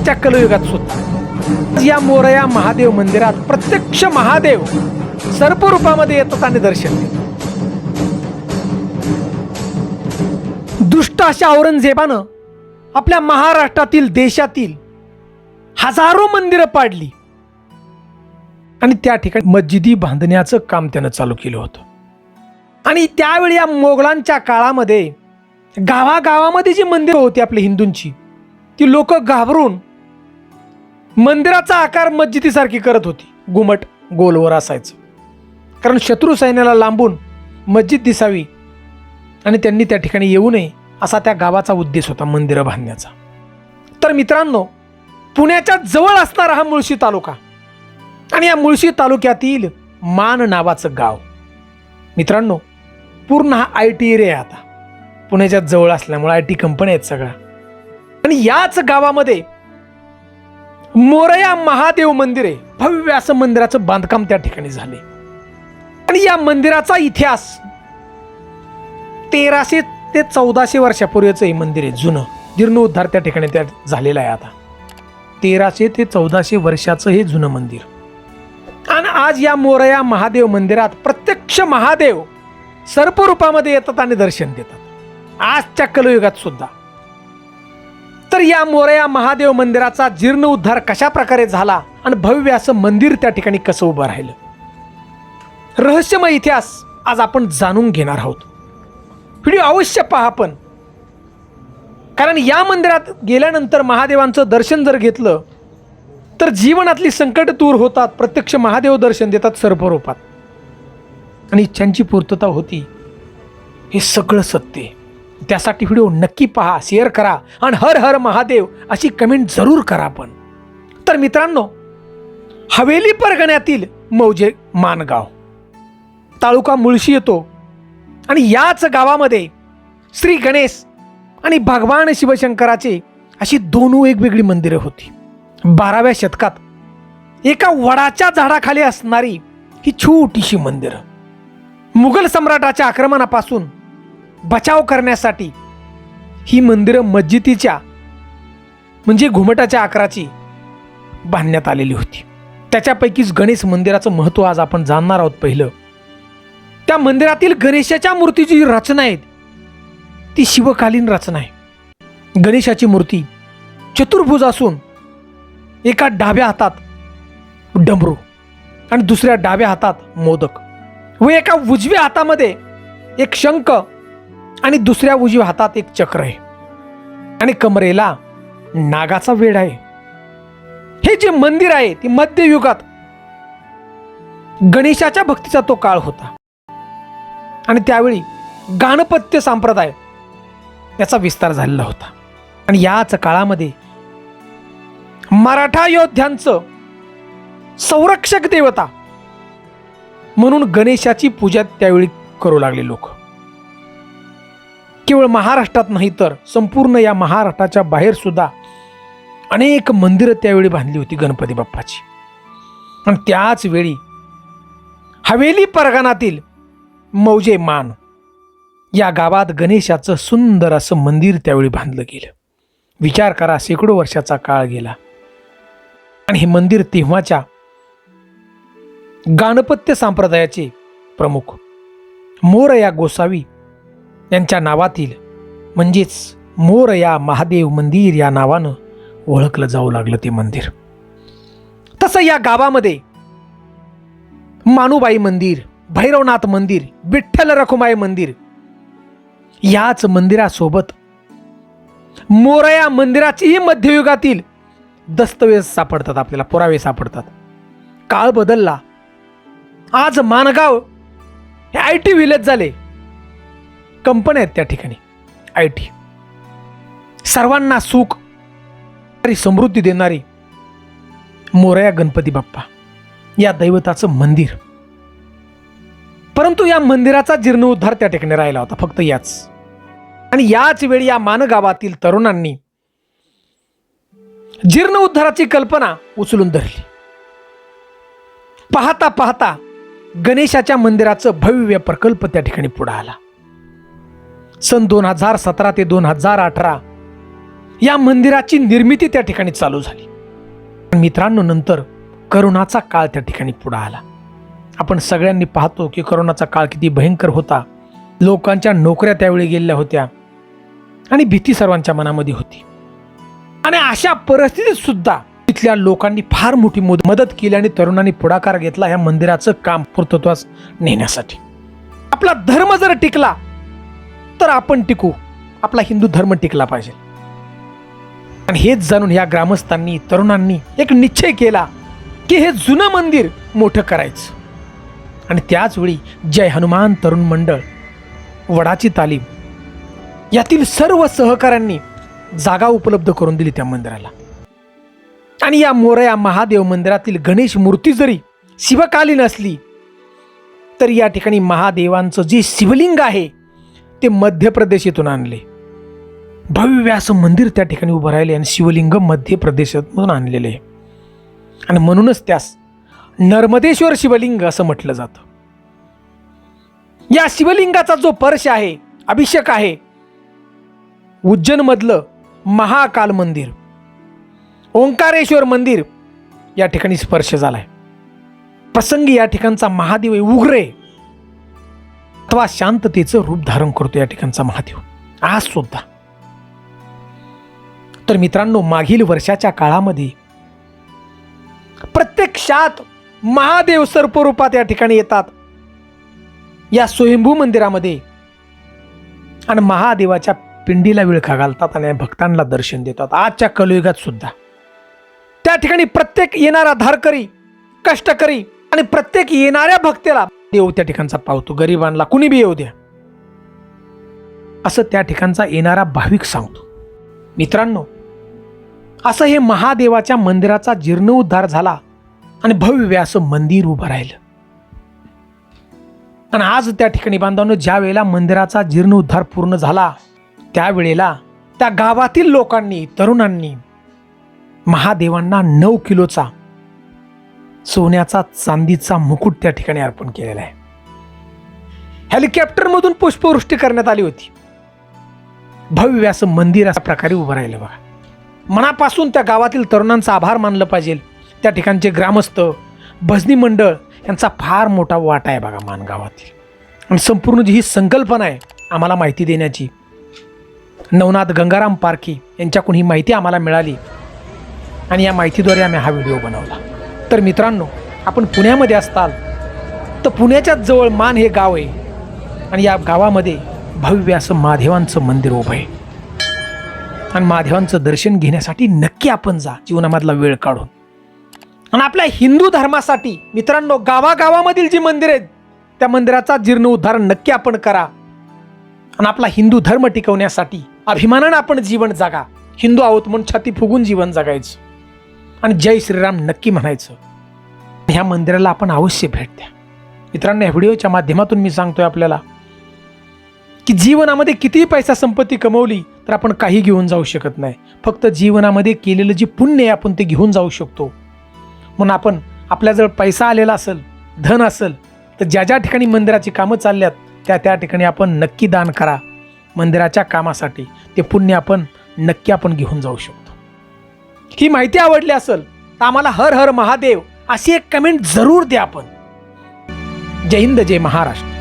आजच्या कलयुगात सुद्धा. या मोरया महादेव मंदिरात प्रत्यक्ष महादेव सर्प रूपामध्ये येतात आणि दर्शन देतात दुष्ट अशा औरंगजेबानं आपल्या महाराष्ट्रातील देशातील हजारो मंदिरं पाडली. आणि त्या ठिकाणी मस्जिदी बांधण्याचं काम त्यानं चालू केलं होतं. आणि त्यावेळी या मोगलांच्या काळामध्ये गावागावामध्ये जी मंदिरं होती आपली हिंदूंची ती लोक घाबरून मंदिराचा आकार मस्जिदीसारखी करत होती. घुमट गोलवर असायचं. कारण शत्रू सैन्याला लांबून मस्जिद दिसावी आणि त्यांनी त्या ठिकाणी येऊ नये असा त्या गावाचा उद्देश होता मंदिरं बांधण्याचा. तर मित्रांनो पुण्याच्या जवळ असणारा हा मुळशी तालुका आणि या मुळशी तालुक्यातील मान नावाचं गाव. मित्रांनो पूर्ण हा आय टी एरिया आहे आता. पुण्याच्या जवळ असल्यामुळे आय टी कंपन्या आहेत सगळ्या. आणि याच गावामध्ये मोरया महादेव मंदिर आहे भव्य असं मंदिराचं बांधकाम त्या ठिकाणी झाले. आणि या मंदिराचा इतिहास तेराशे ते चौदाशे वर्षापूर्वीचं हे मंदिर आहे जुनं. जीर्णोद्धार त्या ठिकाणी त्या झालेला आहे आता. तेराशे ते चौदाशे वर्षाचं हे जुनं मंदिर. आणि आज या मोरया महादेव मंदिरात प्रत्यक्ष महादेव सर्प रूपामध्ये येतात आणि दर्शन देतात. आजच्या कलयुगात सुद्धा. तर या मोरया महादेव मंदिराचा जीर्णोद्धार कशा प्रकारे झाला आणि भव्य असं मंदिर त्या ठिकाणी कसं उभं राहिलं? रहस्यमय इतिहास आज आपण जाणून घेणार आहोत. व्हिडिओ अवश्य पहा पण कारण या मंदिरात गेल्यानंतर महादेवांचं दर्शन जर घेतलं तर जीवनातली संकट दूर होतात प्रत्यक्ष महादेव दर्शन देतात सर्वरूपात आणि इच्छांची पूर्तता होती हे सगळं सत्य आहे. त्यासाठी व्हिडिओ नक्की पहा शेअर करा आणि हर हर महादेव अशी कमेंट जरूर करा पण. तर मित्रांनो हवेली परगण्यातील मौजे मानगाव. तालुका मुळशी येतो आणि याच गावामध्ये श्री गणेश आणि भगवान शिवशंकराचे अशी दोनू वेगवेगळी मंदिरं होती. बाराव्या शतकात एका वडाच्या झाडाखाली असणारी ही छोटीशी मंदिरं. मुघल सम्राटाच्या आक्रमणापासून बचाव करण्यासाठी ही मंदिरं मस्जिदीच्या म्हणजे घुमटाच्या आकाराची बांधण्यात आलेली होती. त्याच्यापैकीच गणेश मंदिराचं महत्त्व आज आपण जाणणार आहोत पहिलं. त्या मंदिरातील गणेशाच्या मूर्तीची जी रचना आहे ती शिवकालीन रचना आहे. गणेशाची मूर्ती चतुर्भुज असून एका डाव्या हातात डमरू आणि दुसऱ्या डाव्या हातात मोदक व एका उजव्या हातामध्ये एक शंख आणि दुसऱ्या उजव्या हातात एक चक्र आहे. आणि कमरेला नागाचा वेड आहे. हे जे मंदिर आहे ते मध्ययुगात गणेशाच्या भक्तीचा तो काळ होता. आणि त्यावेळी गाणपत्य संप्रदाय याचा विस्तार झालेला होता. आणि याच काळामध्ये मराठा योद्ध्यांचं संरक्षक देवता म्हणून गणेशाची पूजा त्यावेळी करू लागले लोक. केवळ महाराष्ट्रात नाही तर संपूर्ण या महाराष्ट्राच्या बाहेर सुद्धा अनेक मंदिरं त्यावेळी बांधली होती गणपती बाप्पाची. आणि त्याच वेळी हवेली परगणातील मौजे मान या गावात गणेशाचं सुंदर असं मंदिर त्यावेळी बांधलं गेलं. विचार करा शेकडो वर्षाचा काळ गेला. आणि हे मंदिर तेव्हाच्या गाणपत्य संप्रदायाचे प्रमुख मोर या गोसावी यांच्या नावातील म्हणजेच मोरया महादेव मंदिर या नावानं ओळखलं जाऊ लागलं ते मंदिर. तसं या गावामध्ये मानुबाई मंदिर भैरवनाथ मंदिर विठ्ठल रखुमाई मंदिर याच मंदिरासोबत मोरया मंदिराचीही मध्ययुगातील दस्तवेज सापडतात आपल्याला पुरावे सापडतात. काळ बदलला. आज मानगाव हे आय टी व्हिलेज झाले. कंपन्या आहेत त्या ठिकाणी आय टी. सर्वांना सुख समृद्धी देणारी मोरया गणपती बाप्पा या दैवताचं मंदिर. परंतु या मंदिराचा जीर्णोद्धार त्या ठिकाणी राहिला होता फक्त याच. आणि याच वेळी या मानगावातील तरुणांनी जीर्णोद्धाराची कल्पना उचलून धरली. पाहता पाहता गणेशाच्या मंदिराचं भव्य प्रकल्प त्या ठिकाणी पुढे आला. सन दोन हजार सतरा ते दोन हजार अठरा या मंदिराची निर्मिती त्या ठिकाणी चालू झाली. मित्रांनो नंतर करोनाचा काळ त्या ठिकाणी पुढे आला. आपण सगळ्यांनी पाहतो की करोनाचा काळ किती भयंकर होता. लोकांच्या नोकऱ्या त्यावेळी गेलेल्या होत्या आणि भीती सर्वांच्या मनामध्ये होती. आणि अशा परिस्थितीत सुद्धा तिथल्या लोकांनी फार मोठी मदत केली आणि तरुणांनी पुढाकार घेतला या मंदिराचं काम पूर्तत्वास नेण्यासाठी. आपला धर्म जर टिकला तर आपण टिकू. आपला हिंदू धर्म टिकला पाहिजे. आणि हेच जाणून ह्या ग्रामस्थांनी तरुणांनी एक निश्चय केला की हे जुनं मंदिर मोठं करायचं. आणि त्याच वेळी जय हनुमान तरुण मंडळ वडाची तालीम यातील सर्व सहकाऱ्यांनी जागा उपलब्ध करून दिली त्या मंदिराला. आणि या मोरया महादेव मंदिरातील गणेश मूर्ती जरी शिवकालीन असली तर या ठिकाणी महादेवांचं जे शिवलिंग आहे ते मध्य प्रदेशातून आणले. भव्य असं मंदिर त्या ठिकाणी उभं राहिले आणि शिवलिंग मध्य प्रदेशातून आणलेले. आहे आणि म्हणूनच त्यास नर्मदेश्वर शिवलिंग असं म्हटलं जातं. या शिवलिंगाचा जो पर्श आहे अभिषेक आहे उज्जैनमधलं महाकाल मंदिर ओंकारेश्वर मंदिर या ठिकाणी स्पर्श झालाय. प्रसंगी या ठिकाणचा महादेव आहे अथवा शांततेचं रूप धारण करतो या ठिकाणचा महादेव. आज सुद्धा. तर मित्रांनो मागील वर्षाच्या काळामध्ये प्रत्यक्षात महादेव सर्परूपात या ठिकाणी येतात. या स्वयंभू मंदिरामध्ये आणि महादेवाच्या पिंडीला विळखा घालतात आणि भक्तांना दर्शन देतात. आजच्या कलयुगात सुद्धा. त्या ठिकाणी प्रत्येक येणारा धारकरी कष्टकरी आणि प्रत्येक येणाऱ्या भक्तेला देव त्या ठिकाणचा पावतो गरिबांना कुणी बी येऊ द्या. असं त्या ठिकाणचा येणारा भाविक सांगतो. मित्रांनो असं हे महादेवाच्या मंदिराचा जीर्णोद्धार झाला आणि भव्य असं मंदिर उभं राहिलं. आणि आज त्या ठिकाणी बांधवांनो ज्या वेळेला मंदिराचा जीर्णोद्धार पूर्ण झाला त्यावेळेला त्या गावातील लोकांनी तरुणांनी महादेवांना नऊ किलोचा सोन्याचा चांदीचा मुकुट त्या ठिकाणी अर्पण केलेला आहे. हेलिकॉप्टरमधून पुष्पवृष्टी करण्यात आली होती. भव्य असं मंदिर अशा प्रकारे उभं राहिलं बघा. मनापासून त्या गावातील तरुणांचा आभार मानलं पाहिजे. त्या ठिकाणचे ग्रामस्थ भजनी मंडळ यांचा फार मोठा वाटा आहे बघा मानगावातील. आणि संपूर्ण जी ही संकल्पना आहे आम्हाला माहिती देण्याची. नवनाथ गंगाराम पारखी यांच्याकडून ही माहिती आम्हाला मिळाली. आणि या माहितीद्वारे आम्ही हा व्हिडिओ बनवला. तर मित्रांनो आपण पुण्यामध्ये असताल तर पुण्याच्याच जवळ मान हे गाव आहे. आणि या गावामध्ये भव्य असं महादेवांचं मंदिर उभं आहे. आणि महादेवांचं दर्शन घेण्यासाठी नक्की आपण जा जीवनामधला वेळ काढून. आणि आपल्या हिंदू धर्मासाठी मित्रांनो गावागावामधील जी मंदिर आहेत त्या मंदिराचा जीर्णोद्धार नक्की आपण करा. आणि आपला हिंदू धर्म टिकवण्यासाठी अभिमानानं आपण जीवन जगा. हिंदू आहोत म्हणून छाती फुगून जीवन जगायचं. आणि जय श्रीराम नक्की म्हणायचं. ह्या मंदिराला आपण अवश्य भेट द्या. मित्रांनो या व्हिडिओच्या माध्यमातून मी सांगतोय आपल्याला की जीवनामध्ये कितीही पैसा संपत्ती कमवली तर आपण काही घेऊन जाऊ शकत नाही. फक्त जीवनामध्ये केलेलं जे पुण्य आहे आपण ते घेऊन जाऊ शकतो. म्हणून आपण आपल्याजवळ पैसा आलेला असेल धन असेल तर ज्या ज्या ठिकाणी मंदिराची कामं चालल्यात त्या त्या ठिकाणी आपण नक्की दान करा. मंदिराच्या कामासाठी ते पुण्य आपण नक्की आपण घेऊन जाऊ शकतो. ही माहिती आवडली असेल तर आम्हाला हर हर महादेव अशी एक कमेंट जरूर द्या आपण. जय हिंद जय महाराष्ट्र.